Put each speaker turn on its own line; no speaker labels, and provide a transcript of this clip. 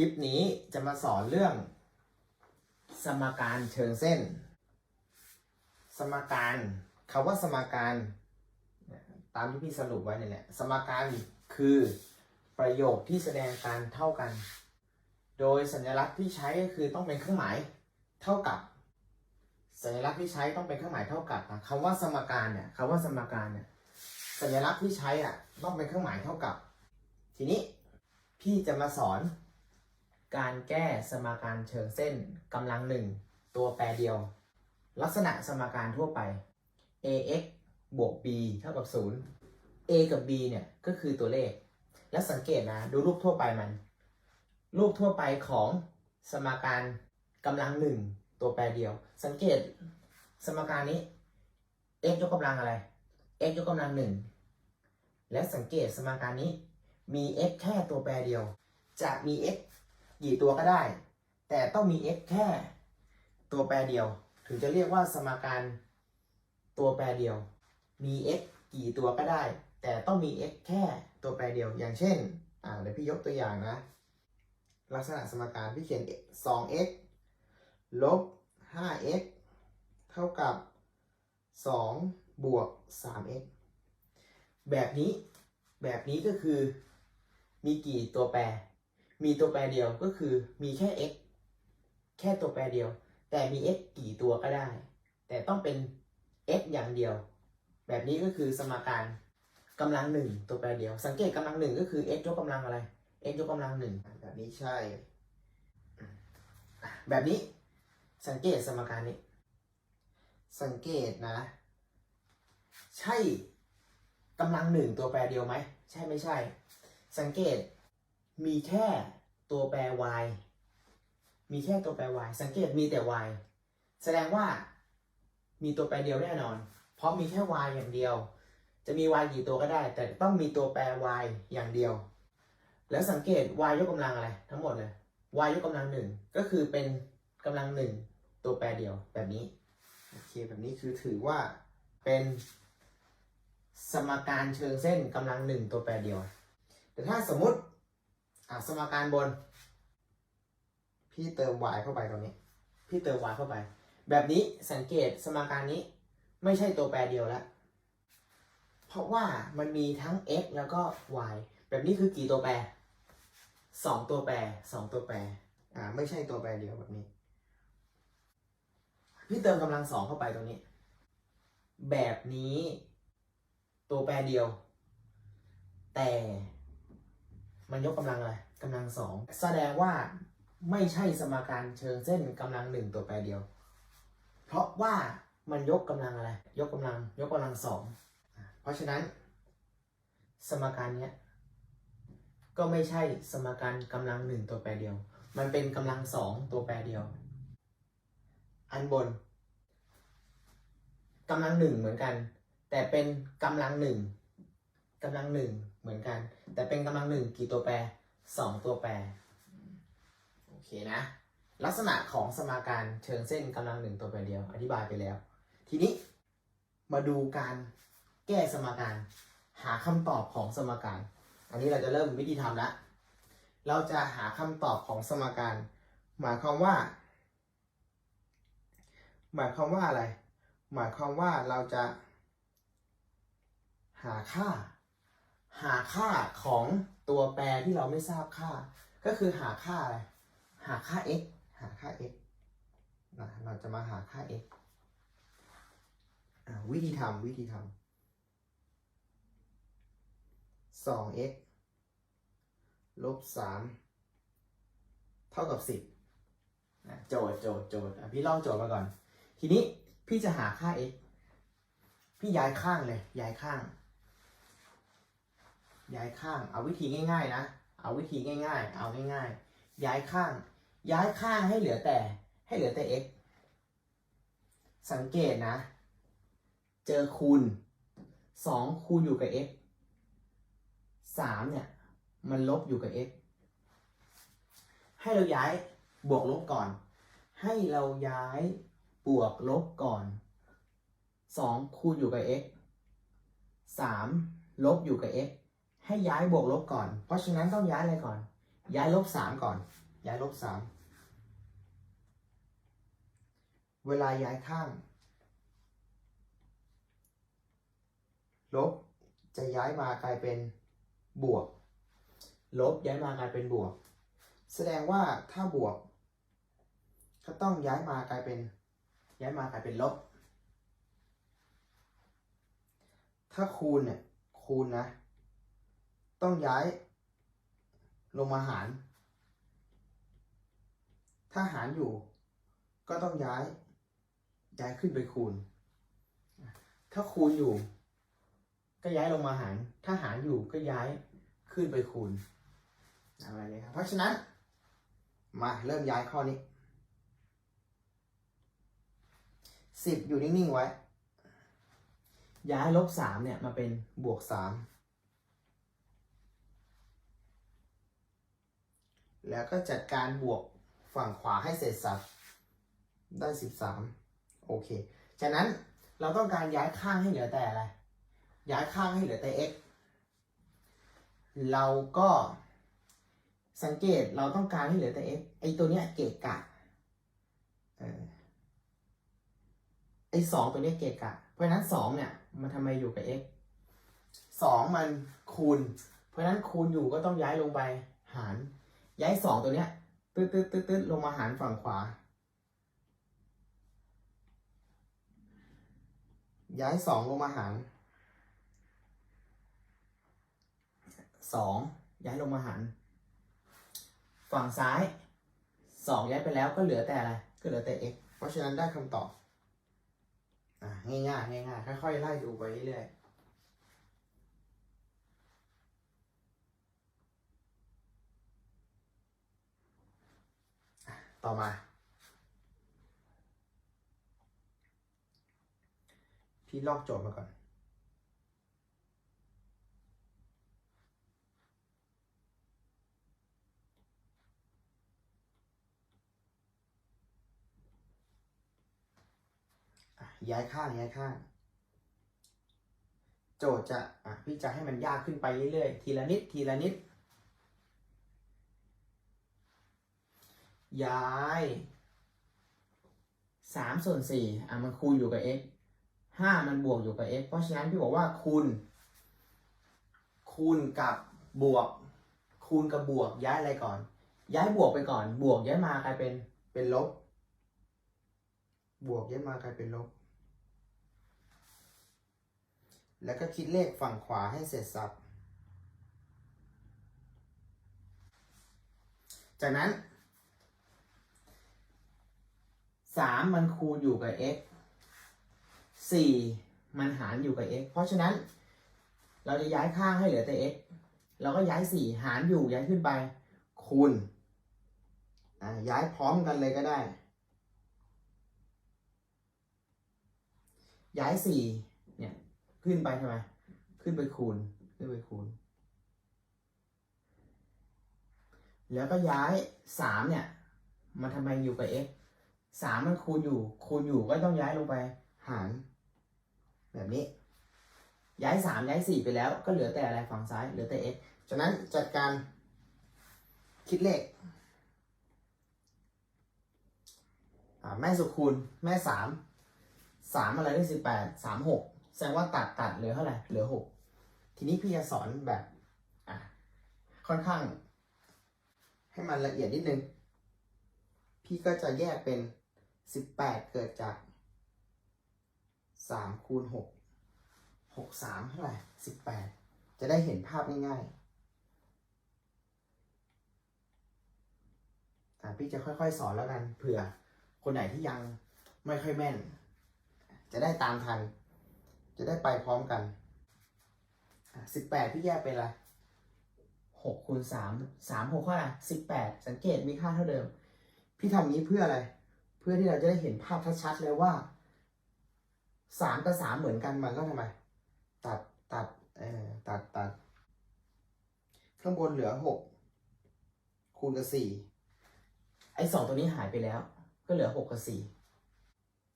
คลิปนี้จะมาสอนเรื่อง สมการเชิงเส้น สมการคำว่าสมการ ตามที่พี่สรุปไว้เนี่ยแหละสมการคือประโยคที่แสดงการเท่ากัน โดยสัญลักษณ์ที่ใช้ก็คือต้องเป็นเครื่องหมายเท่ากับ สัญลักษณ์ที่ใช้ต้องเป็นเครื่องหมายเท่ากับนะคำว่าสมการเนี่ยคำว่าสมการเนี่ยสัญลักษณ์ที่ใช้อะต้องเป็นเครื่องหมายเท่ากับ ทีนี้พี่จะมาสอน การแก้สมการเชิงเส้นกำลังหนึ่งตัวแปรเดียว ลักษณะสมการทั่วไป ax บวก b เท่ากับ 0 a กับ b เนี่ยก็คือตัวเลข และสังเกตนะดูรูปทั่วไปมัน รูปทั่วไปของสมการกำลังหนึ่งตัวแปรเดียว สังเกตสมการนี้ x ยกกำลังอะไร x ยกกำลังหนึ่งและสังเกตสมการนี้มี x แค่ตัวแปรเดียว จะมี x กี่ตัวก็ได้ แต่ต้องมี x แค่ตัวแปรเดียว ถึงจะเรียกว่าสมการตัวแปรเดียว มี x กี่ตัวก็ได้ แต่ต้องมี x แค่ตัวแปรเดียว อย่างเช่น อ่าเดี๋ยวพี่ยกตัวอย่างนะ ลักษณะสมการพี่เขียน 2x ลบ 5x เท่ากับ 2 บวก 3x แบบนี้ แบบนี้ก็คือ มีกี่ตัวแปร มีตัวแปรเดียวก็คือมีแค่ x แค่ตัวแปรเดียว แต่มี x กี่ตัวก็ได้ แต่ต้องเป็น x อย่างเดียว แบบนี้ก็คือสมการกำลังหนึ่งตัวแปรเดียว สังเกตกำลังหนึ่งก็คือ x ยกกำลังอะไร x ยกกำลังหนึ่งแบบนี้ใช่ แบบนี้สังเกตสมการนี้ สังเกตนะ ใช่กำลังหนึ่งตัวแปรเดียวไหม ใช่ไม่ใช่ สังเกต มีแค่ตัวแปร y มีแค่ตัวแปร y สังเกตมีแต่ y แสดงว่ามีตัวแปรเดียวแน่นอน เพราะมีแค่ y อย่างเดียว จะมี y กี่ตัวก็ได้ แต่ต้องมีตัวแปร y อย่างเดียว แล้วสังเกต y ยกกำลังอะไร ทั้งหมดเลย y ยกกำลังหนึ่งก็คือเป็นกำลังหนึ่งตัวแปรเดียวแบบนี้โอเคแบบนี้คือถือว่าเป็นสมการเชิงเส้นกำลังหนึ่งตัวแปรเดียว แต่ถ้าสมมติ อะสมการบน พี่เติม y เข้าไปตรงนี้ พี่เติม y เข้าไป แบบนี้สังเกตสมการนี้ ไม่ใช่ตัวแปรเดียวแล้วเพราะว่ามันมีทั้ง x แล้วก็ y แบบนี้คือกี่ตัวแปรสองตัวแปรสองตัวแปรอ่าไม่ใช่ตัวแปรเดียวแบบนี้ พี่เติมกำลังสองเข้าไปตรงนี้ แบบนี้ ตัวแปรเดียว แต่ มันยกกำลังอะไรกำลังสองแสดงว่าไม่ใช่สมการเชิงเส้นกำลังหนึ่งตัวแปรเดียว เพราะว่ามันยกกำลังอะไร ยกกำลังยกกำลังสองเพราะฉะนั้น สมการเนี้ยก็ไม่ใช่สมการกำลังหนึ่งตัวแปรเดียว มันเป็นกำลังสองตัวแปรเดียว อันบนกำลังหนึ่งเหมือนกัน แต่เป็นกำลังหนึ่งกำลังหนึ่ง เหมือนกัน แต่เป็นกำลังหนึ่งกี่ตัวแปรสองตัวแปรโอเคนะ ลักษณะของสมการเชิงเส้นกำลังหนึ่งตัวแปรเดียว อธิบายไปแล้ว ทีนี้มาดูการแก้สมการ หาคำตอบของสมการ อันนี้เราจะเริ่มวิธีทำล้วเราจะหาคำตอบของสมการ หมายความว่า หมายความว่าอะไร หมายความว่าเราจะหาค่า หาค่าของตัวแปรที่เราไม่ทราบค่า ก็คือหาค่าอะไร หาค่า x หาค่า x นะเราจะมาหาค่า x อ่าวิธีทำวิธีทำสอง x ลบสามเท่ากับสิบโจทย์โจทย์โจทย์พี่ลองโจทย์มาก่อน ทีนี้พี่จะหาค่า x พี่ย้ายข้างเลย ย้ายข้าง ย้ายข้าง เอาวิธีง่าย ๆ นะ เอาวิธีง่าย ๆ เอาง่าย ๆ ย้ายข้าง ย้ายข้างให้เหลือแต่ ให้เหลือแต่ x สังเกตนะ เจอคูณ2คูณอยู่กับ x 3เนี่ย มันลบอยู่กับ x ให้เราย้ายบวกลบก่อน ให้เราย้ายบวกลบก่อน 2 คูณอยู่กับ x 3 ลบอยู่กับ x ให้ย้ายบวกลบก่อน เพราะฉะนั้นต้องย้ายอะไรก่อน ย้ายลบ3ก่อน ย้ายลบสามเวลาย้ายข้าง ลบจะย้ายมากลายเป็นบวก ลบย้ายมากลายเป็นบวก แสดงว่าถ้าบวก ก็ต้องย้ายมากลายเป็น ย้ายมากลายเป็นลบ ถ้าคูณเนี่ยคูณนะ ต้องย้ายลงมาหาร ถ้าหารอยู่ ก็ต้องย้าย ย้ายขึ้นไปคูณ ถ้าคูณอยู่ ก็ย้ายลงมาหาร ถ้าหารอยู่ก็ย้ายขึ้นไปคูณอะไรเลยครับ เพราะฉะนั้น มาเริ่มย้ายข้อนี้สิบอยู่นิ่งๆไว้ ย้ายลบสามเนี่ยมาเป็นบวกสาม แล้วก็จัดการบวกฝั่งขวาให้เสร็จสับได้สิบสามโอเคฉะนั้นเราต้องการย้ายข้างให้เหลือแต่อะไร ย้ายข้างให้เหลือแต่ x เราก็สังเกตเราต้องการให้เหลือแต่ x ไอตัวเนี้ยเกะกะไอสองตัวเนี้ยเกะกะ เพราะนั้นสองเนี่ยมันทำไมอยู่กับ x สองมันคูณ เพราะนั้นคูณอยู่ก็ต้องย้ายลงไปหาร ย้ายสองตัวเนี้ยตืดตืดตืดตืดลงมาหารฝั่งขวา ย้ายสองลงมาหารสองย้ายลงมาหารฝั่งซ้ายสองย้ายไปแล้วก็เหลือแต่อะไร ก็เหลือแต่ x เพราะฉะนั้นได้คำตอบ อะง่ายๆง่ายๆค่อยๆไล่ดูไปเรื่อยๆอะ ต่อมา พี่ลอกโจทย์มาก่อนย้ายข้างย้ายข้าง โจทย์จะอะพี่จะให้มันยากขึ้นไปเรื่อยๆทีละนิดทีละนิด ย้ายสามส่วนสี่อะมันคูณอยู่กับ x ห้ามันบวกอยู่กับ x เพราะฉะนั้นพี่บอกว่าคูณคูณกับบวก คูณกับบวกย้ายอะไรก่อน ย้ายบวกไปก่อน บวกย้ายมากลายเป็นเป็นลบ บวกย้ายมากลายเป็นลบ แล้วก็คิดเลขฝั่งขวาให้เสร็จสับจากนั้น สามมันคูณอยู่กับ x สี่มันหารอยู่กับ x เพราะฉะนั้น เราจะย้ายข้างให้เหลือแต่ x เราก็ย้ายสี่หารอยู่ย้ายขึ้นไป คูณย้ายพร้อมกันเลยก็ได้ ย้ายสี่เนี่ยขึ้นไปทำไหมขึ้นไปคูณขึ้นไปคูณ แล้วก็ย้ายสามเนี่ยมันทำไมอยู่กับ x สามมันคูณอยู่ คูณอยู่ก็ต้องย้ายลงไป หาร แบบนี้ ย้ายสามย้ายสี่ไปแล้ว ก็เหลือแต่อะไรฝั่งซ้ายเหลือแต่ x จากนั้นจัดการคิดเลขแม่สุคูณแม่สามสามอะไรได้สิบแปดสามหกแสดงว่าตัดตัดเหลือเท่าไหร่เหลือหกทีนี้พี่จะสอนแบบอะค่อนข้าง ให้มันละเอียดนิดนึง พี่ก็จะแยกเป็น สิบแปดเกิดจากสามคูณหกหกสามเท่าไหร่สิบแปดจะได้เห็นภาพง่ายๆอ่พี่จะค่อยๆ สอนแล้วกันเผื่อคนไหนที่ยังไม่ค่อยแม่น จะได้ตามทัน จะได้ไปพร้อมกันสิบแปดพี่แยกเป็นอะไรหกคูณสามสามหกเท่าไหร่สิบแปดสังเกตมีค่าเท่าเดิม พี่ทำนี้เพื่ออะไร เพื่อที่เราจะได้เห็นภาพชัดๆเลยว่าสามกับสามเหมือนกันมันก็ทำไม ตัดตัดเออตัดตัดข้างบนเหลือหกคูณกับสี่ไอ้สองตัวนี้หายไปแล้ว ก็เหลือหกกับสี่